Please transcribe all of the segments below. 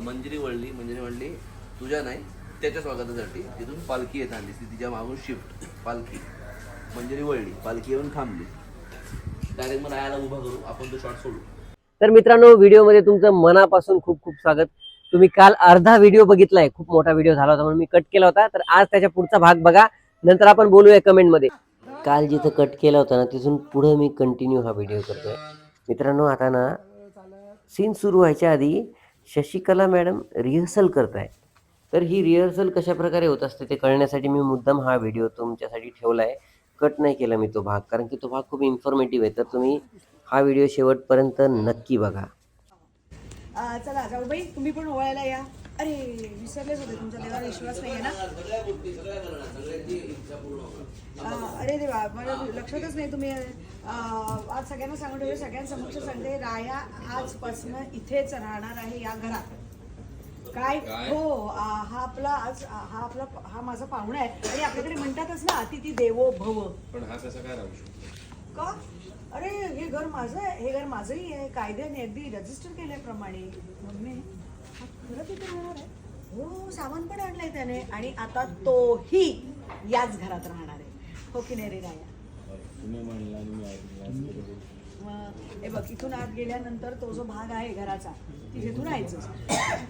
मंजिरी वळली मंजिरी वळली तुझ्या नाही त्याच्या स्वागतासाठी. तिथून पालखी येत आणली ती तिच्या मागून शिफ्ट पालखी. मंजिरी वळली पालखी येऊन थांबली. डायरेक्ट मग राहायला उभा करू आपण तो शॉट सोडू. तर मित्रांनो व्हिडिओमध्ये तुमचं मनापासून खूप खूप स्वागत. तुम्ही काल अर्धा व्हिडिओ बघितलाय खूप मोठा व्हिडिओ झाला होता म्हणून मी कट केला होता. तर आज त्याच्या पुढचा भाग बघा. नंतर आपण बोलूया कमेंटमध्ये काल जिथं कट केला होता ना तिथून पुढं मी कंटिन्यू हा व्हिडिओ करतोय. मित्रांनो आता ना सीन सुरू व्हायच्या आधी शशिकला मॅडम रिहर्सल करत आहे तर ही रिहर्सल कशा प्रकारे होत असते ते कळण्यासाठी मी मुद्दाम हा व्हिडिओ तुमच्यासाठी ठेवला आहे कट नाही केला मी तो भाग कारण की तो भाग खूप इन्फॉर्मेटिव्ह आहे. तर तुम्ही हा व्हिडिओ शेवटपर्यंत नक्की बघा. चला जाऊबाई तुम्ही पण ओवाळायला या. अरे विसरलेच होते तुमचा देवावर विश्वास नाही आहे ना अरे देवा मला लक्षातच नाही तुम्ही आज सगळ्यांना सांगून ठेवले सगळ्यांसमक्ष सांगते राया आजपासून इथेच राहणार आहे या घरात. काय? हो हा आपला आज हा आपला हा माझा पाहुणा आहे. आणि आपल्याकडे म्हणतातच ना अतिथी देवो भव. पण हा कसा काय राहू शकतो? का? अरे हे घर माझं आहे हे घर माझंही आहे कायद्याने अगदी रजिस्टर केल्याप्रमाणे. मम्मी खरं तिथे राहणार आहे. हो सामान पण आणलंय त्याने. आणि आता तोही याच घरात राहणार आहे. हो की नाही रे राया? तुम्ही म्हणला आणि मी ऐकलं. आज केलं. मग हे बघ इथून आत गेल्यानंतर तो जो भाग आहे घराचा तिथे तू राहायचं.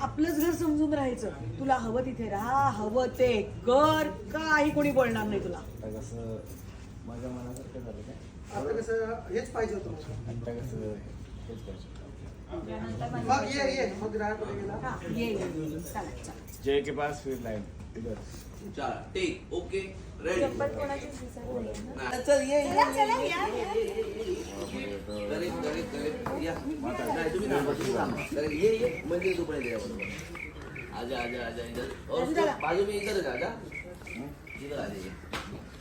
आपलंच घर समजून राहायचं. तुला हवं तिथे राहा हवं ते कर. काही कोणी बोलणार नाही तुला. आता कसं माझ्या मनासारखं झालं काय आता कसं हेच पाहिजे होतं. मला. आता कसं हेच पाहिजे मग ये ये. मग राहा कुठे गेला. ये ये, ये. चला चला. जय के पास फिर लाइन. इधर. चला टेक ओके रेडी चल ये करेक्ट या नाही तुम्ही ये ये म्हणजे तू पण बरोबर आजा आजा आजा इधर और बाजूला. बाजू में इधर आजा. इधर आ जाइए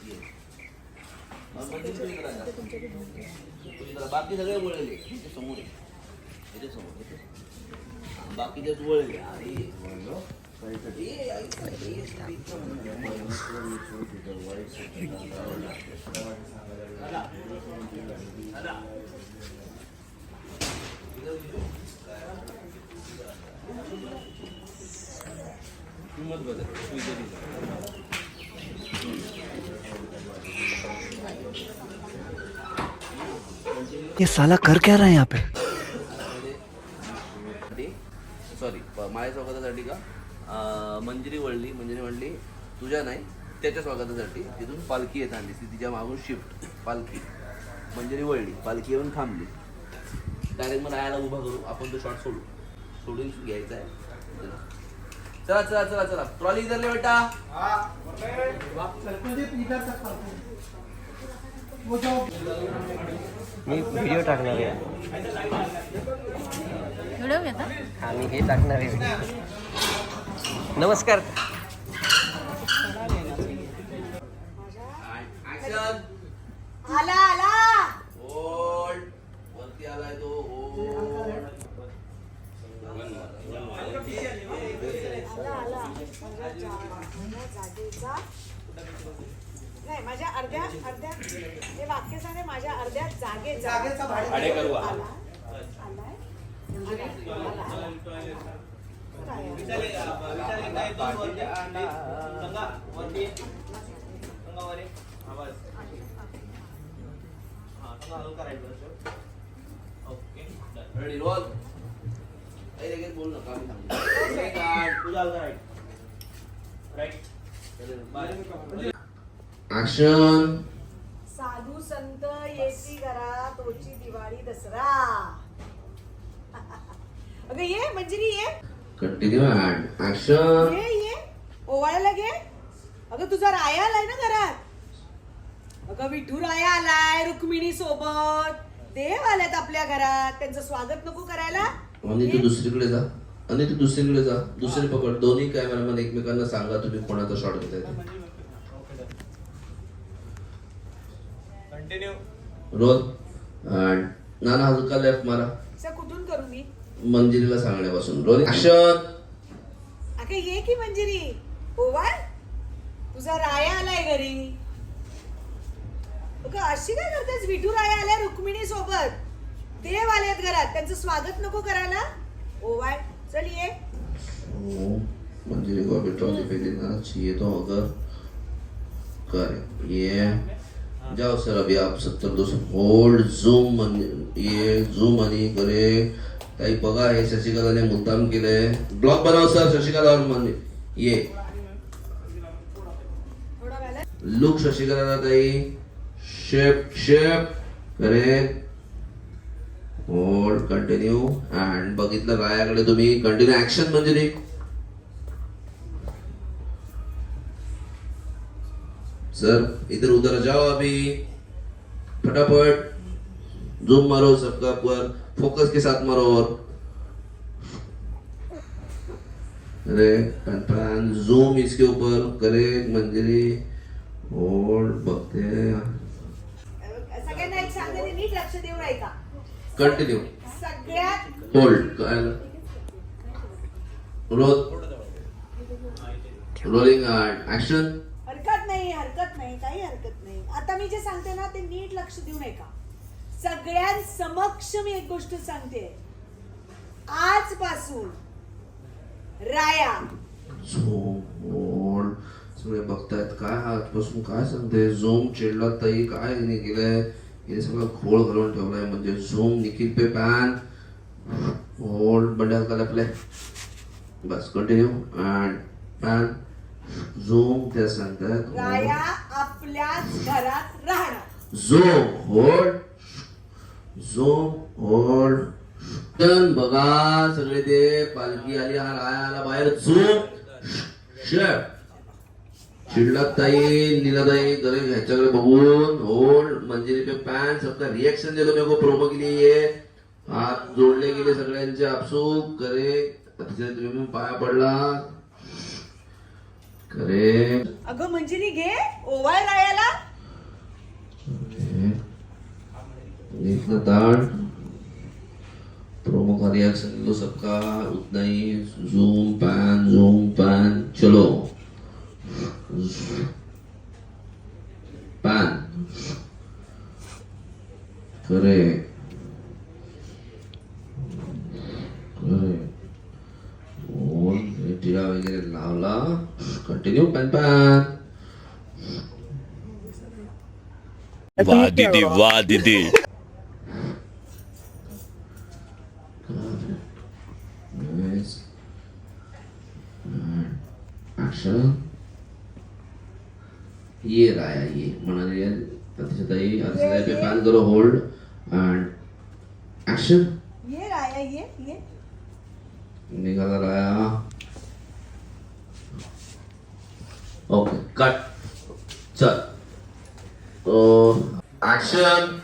ये. और मंदिर तू इधर आजा. तू इधर आ. बाकी सगळे इथे समोर आहे. इथे समोर इथे हा, बाकीचेच वळले अरे वळलो ये, आई, ये, किंमत बघा तू इथे दिसा. ये साला कर क्या रहा है यहाँ पे सॉरी माझ्या स्वागतासाठी का? मंजिरी वळली मंजिरी वळली तुझ्या नाही त्याच्या स्वागतासाठी. तिथून पालखी येत आणली ती तिच्या मागून शिफ्ट पालखी. मंजिरी वळली पालखी येऊन थांबली. डायरेक्ट मग राहायला उभा करू आपण तो शॉट सोडू. सोडून घ्यायचा आहे. चला. चला चला चला ट्रॉली इधर ले बेटा. मी व्हिडिओ टाकणार आहे. व्हिडिओ घेता? हा मी हे टाकणार आहे. नमस्कार ऍक्शन आला आला होल्ड वरती आलाय तो होल्ड आला आला माझ्या जा- माझ्या जागेचा नाही माझ्या अर्ध्या अर्ध्या हे वाक्य सांगे अर्ध्या जागेचा भाडे- करू आला. आलाय? रेडी रोल लगेच बोल नका मी ऍक्शन साधू येती घरा तोची दिवाळी दसरा. अगं ये मंजिरी ये. कंटिन्यू ऍक्शन ये ये. ओवाळायला घे. अगं तुझा राया आलाय ना घरात. अगं विठू राया आलाय रुक्मिणी सोबत. देव आल्यात आपल्या घरात. त्यांचं स्वागत नको करायला. आणि तू दुसरीकडे जा. आणि तू दुसरीकडे जा. दुसरी पकड. दोन्ही कॅमेरामॅन एकमेकांना सांगा तुम्ही कोणाचा शॉट घेताय ते. रोल And नाना हलका लेफ्ट मारा असं कुठून करू मी? मंजिरीला सांगण्यापासून. रोल ऍक्शन अगं ये की मंजिरी. ओवाळ तुझा राया आलाय घरी. अगं अशी काय करतेस? विठू राया आलाय रुक्मिणी सोबत. देव आलेत घरात. त्यांचं स्वागत नको करायला. ओवाळ चल ये. मंजिरी को अभी ट्रॉली पे देना चाहिए तो अगर कर ये. जाओ सर अभी आप सत्तर दो होल्ड झूम ये झूम आणि करे। ताई बघा हे शशिकलाने मुद्दाम केलंय. ब्लॉक बनाव सर शशिकला ये. लुक शशिकला ताई. शेप शेप करे. होल्ड कंटिन्यू अँड बघितलं रायाकडे तुम्ही. कंटिन्यू ऍक्शन म्हणजे सर इधर उधर जाओ अभी फटाफट जूम मारो सबका पर फोकस के साथ मारो और। अरे पैन जूम इसके ऊपर करे मंजरी होल्ड बघते सगळ्यांना एक सांगते नीट लक्ष देऊन ऐका. कंटिन्यू सगळ्यात होल्ड रोल रोलिंग ऍक्शन हरकत नाही हरकत नाही काही हरकत नाही. आता मी जे सांगते ना ते नीट लक्ष देऊन ऐका सगळ्यांसमक्ष मी एक गोष्ट सांगते. आजपासून राया. झोम सगळे बघतायत काय आजपासून काय सांगते? झोम चिडला ताई काय हिने केलंय? हिने सगळं घोळ घालून ठेवलाय म्हणजे झोम निखिल पे पॅन होल्ड बंड्या का प्ले बस कंटिन्यू अँड पॅन झूम ते सांगतायत. राया आपल्याच घरात राहणार. होल्ड झोम होल्ड टन बघा सगळे ते पालखी आली हा राया आला बाहेर. झोम शेफ चिडला ताई नीलाताई गरे ह्याच्याकडे बघून होल्ड पे पॅन सबका रिएक्शन दिलो मेरे को प्रोमो के लिए ये हात जोडले गेले सगळ्यांचे आपसूक. करे अतिशय तुम्ही पाया पडला करे अगं मंजिरी घे ओवाळ रायाला इतना दांड प्रोमो का रिएक्शन लो सबका उतना ही जूम पैन जूम पैन चलो पैन करे करे पॅन वाह दीदी वाह दीदी. ये राया ये म्हणाले अतिशताई अतिशताई पे पॅन करो होल्ड अँड ऍक्शन ये राया ये ये निघाला राया ओके कट चल. ऍक्शन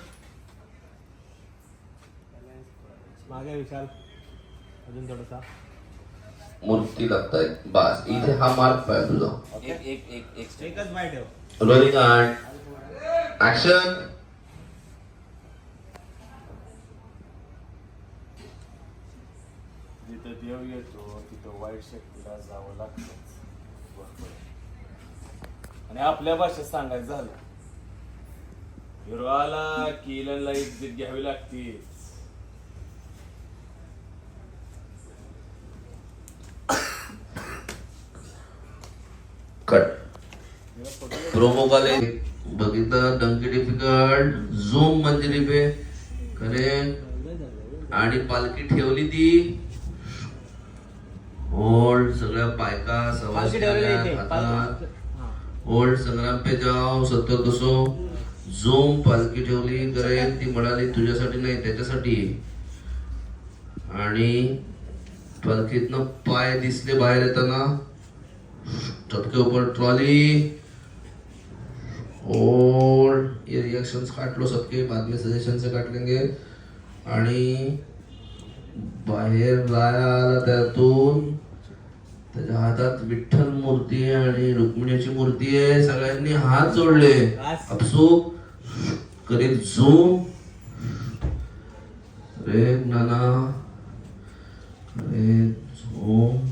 मागे विशाल. अजून थोडासा. मूर्ती लागतायत बस इथे हा मार्क पाहिजे तुझा. एक एक एक एक एकच बाय ठेव. रोलिंग अँड ऍक्शन जिथं देव येतो तिथं वाईट शक्तीला जावं लागतं. आणि आपल्या भाषेत सांगायचं झालं. हिरोला किलनला इज्जत घ्यावी लागते. कट. प्रोमो वाले बघितलं डंकी डिफिकल्ट झूम मंजिरी पे खरे आणि पालखी ठेवली ती. ओल्ड सगळ्या बायका सवासी हातात ओल्ड संग्राम पे जाओ सत्तर दसो झूम पालखी ठेवली करेल ती म्हणाली तुझ्यासाठी नाही त्याच्यासाठी आणि पालखीतनं पाय दिसले बाहेर येताना चटके ऊपर ट्रॉली ओल्ड ये काटलो काट सबके बाद में सजेशन से काट लेंगे आणि बाहेर राया आला त्यातून त्याच्या हातात विठ्ठल मूर्ती आहे आणि रुक्मिणीची मूर्ती आहे. सगळ्यांनी हात जोडले. अपसूक करीत झूम. रे नाना. रे झूम.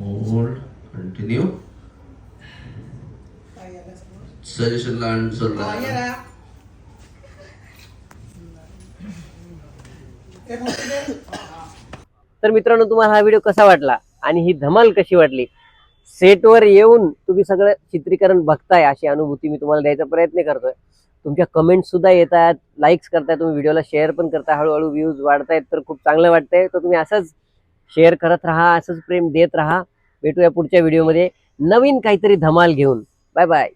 hold continue. सजेशनला आन्सर तर मित्रांनो तुम्हाला हा व्हिडिओ कसा वाटला आणि ही धमाल कशी वाटली? सेटवर येऊन तुम्ही सगळं चित्रीकरण बघताय अशी अनुभूती मी तुम्हाला द्यायचा प्रयत्न करतोय. तुमच्या कमेंट सुद्धा येतात लाईक्स करताय तुम्ही व्हिडिओला शेअर पण करताय हळूहळू व्ह्यूज वाढतायत तर खूप चांगलं वाटतंय. तर तुम्ही असंच शेअर करत राहा असंच प्रेम देत राहा. भेटूया पुढच्या व्हिडिओमध्ये नवीन काहीतरी धमाल घेऊन. Bye bye